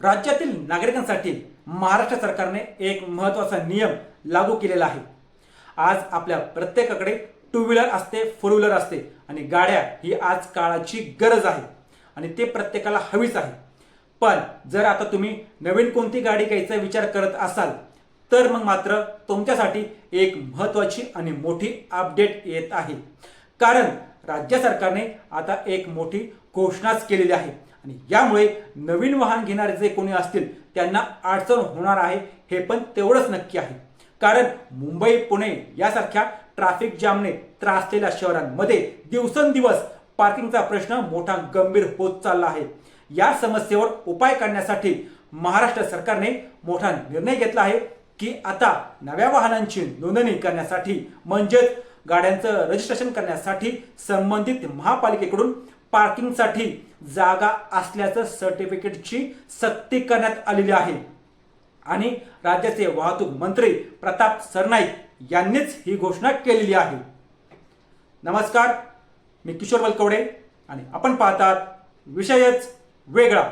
राज्यातील नागरिकांसाठी महाराष्ट्र सरकारने एक महत्त्वाचा नियम लागू केलेला आहे. आज आपल्या प्रत्येकाकडे टू व्हीलर असते फोर व्हीलर असते आणि गाड्या ही आज काळाची गरज आहे आणि ते प्रत्येकाला हवीच आहे. पण जर आता तुम्ही नवीन कोणती गाडी घ्यायचा विचार करत असाल तर मग मात्र तुमच्यासाठी एक महत्त्वाची आणि मोठी अपडेट येत आहे. कारण राज्य सरकारने आता एक मोठी घोषणाच केलेली आहे. आणि यामुळे नवीन वाहन घेणारे जे कोणी असतील त्यांना अडचण होणार आहे हे पण तेवढंच नक्की आहे. कारण मुंबई पुणे यासारख्या ट्रॅफिक जामने त्रासलेल्या शहरांमध्ये दिवसेंदिवस पार्किंगचा प्रश्न मोठा गंभीर होत चालला आहे. या समस्येवर उपाय काढण्यासाठी महाराष्ट्र सरकारने मोठा निर्णय घेतला आहे की आता नव्या वाहनांची नोंदणी करण्यासाठी म्हणजेच गाड्यांचं रजिस्ट्रेशन करण्यासाठी संबंधित महापालिकेकडून पार्किंगसाठी जागा असल्याचं सर्टिफिकेटची सक्ती करण्यात आलेली आहे. आणि राज्याचे वाहतूक मंत्री प्रताप सरनाईक यांनीच ही घोषणा केलेली आहे. नमस्कार मी किशोर बलकवडे आणि आपण पाहतात विषयच वेगळा.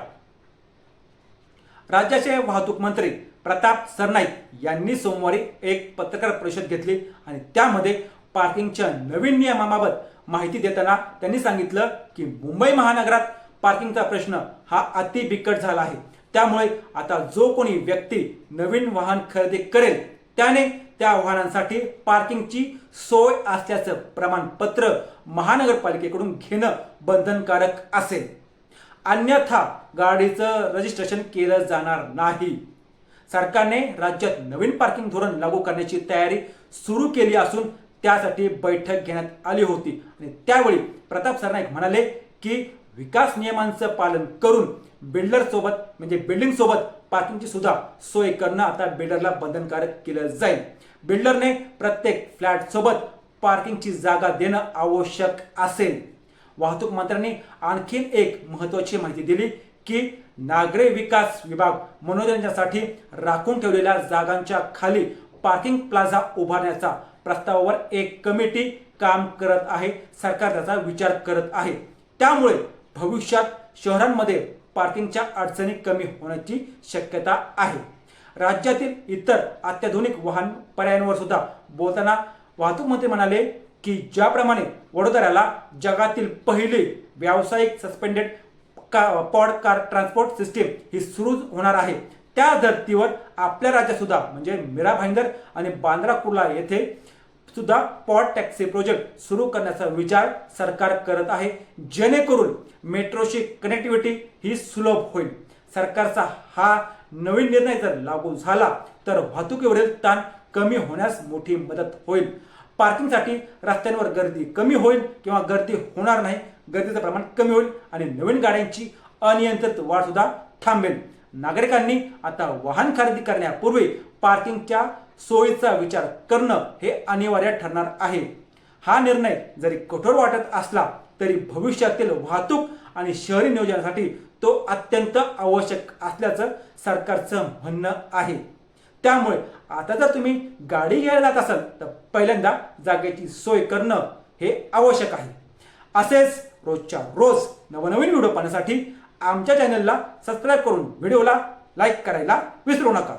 राज्याचे वाहतूक मंत्री प्रताप सरनाईक यांनी सोमवारी एक पत्रकार परिषद घेतली आणि त्यामध्ये पार्किंगच्या नवीन नियमाबाबत माहिती देताना त्यांनी सांगितलं की मुंबई महानगरात पार्किंगचा प्रश्न हा अति बिकट झाला आहे. त्यामुळे आता जो कोणी व्यक्ती नवीन वाहन खरेदी करेल त्याने त्या वाहनांसाठी पार्किंगची सोय असल्याचं प्रमाणपत्र महानगरपालिकेकडून घेणं बंधनकारक असेल. अन्यथा गाडीचं रजिस्ट्रेशन केलं जाणार नाही. सरकारने राज्यात नवीन पार्किंग धोरण लागू करण्याची तयारी सुरू केली असून त्यासाठी बैठक घेण्यात आली होती. आणि त्यावेळी प्रताप सरनाईक म्हणाले की विकास नियमांचं पालन करून बिल्डरसोबत म्हणजे बिल्डिंगसोबत पार्किंगची सुद्धा सोय करणं आता बिल्डरला बंधनकारक केलं जाईल. बिल्डरने प्रत्येक फ्लॅटसोबत पार्किंगची जागा देणं आवश्यक असेल. वाहतूक मंत्र्यांनी आणखीन एक महत्त्वाची माहिती दिली की नागरी विकास विभाग मनोरंजनासाठी राखून ठेवलेल्या जागांच्या खाली पार्किंग प्लाझा उभारण्याचा प्रस्तावावर एक कमिटी काम करत आहे सरकार त्याचा विचार करत आहे. त्यामुळे भविष्यात शहरांमध्ये पार्किंगच्या अडचणी कमी होण्याची शक्यता आहे. राज्यातील इतर अत्याधुनिक वाहन पर्यायांवर सुद्धा बोलताना वाहतूक मंत्री म्हणाले की ज्याप्रमाणे वडोदऱ्याला जगातील पहिली व्यावसायिक सस्पेंडेड का पॉड कार ट्रान्सपोर्ट सिस्टीम ही सुरू होणार आहे. त्या धर्तीवर आपल्या राज्यात सुद्धा म्हणजे मीरा भाईंदर आणि बांद्रा कुर्ला येथे सुद्धा पॉट टॅक्सी प्रोजेक्ट सुरू करण्याचा विचार सरकार करत आहे. जेणेकरून मेट्रोची कनेक्टिव्हिटी ही सुलभ होईल. सरकारचा हा नवीन निर्णय जर लागू झाला तर वाहतुकीवरील ताण कमी होण्यास मोठी मदत होईल. पार्किंगसाठी रस्त्यांवर गर्दी कमी होईल किंवा गर्दी होणार नाही. गर्दीचं प्रमाण कमी होईल आणि नवीन गाड्यांची अनियंत्रित वाढ सुद्धा थांबेल. नागरिकांनी आता वाहन खरेदी करण्यापूर्वी पार्किंगच्या सोयीचा विचार करणं हे अनिवार्य ठरणार आहे. हा निर्णय जरी कठोर वाटत असला तरी भविष्यातील वाहतूक आणि शहरी नियोजनासाठी तो अत्यंत आवश्यक असल्याचं सरकारचं म्हणणं आहे. त्यामुळे आता जर तुम्ही गाडी घ्यायला जात असाल तर पहिल्यांदा जागेची सोय करणं हे आवश्यक आहे. असेच रोजच्या रोज नवनवीन व्हिडिओ पाहण्यासाठी आमच्या चॅनलला सबस्क्राईब करून व्हिडिओला लाईक करायला विसरू नका.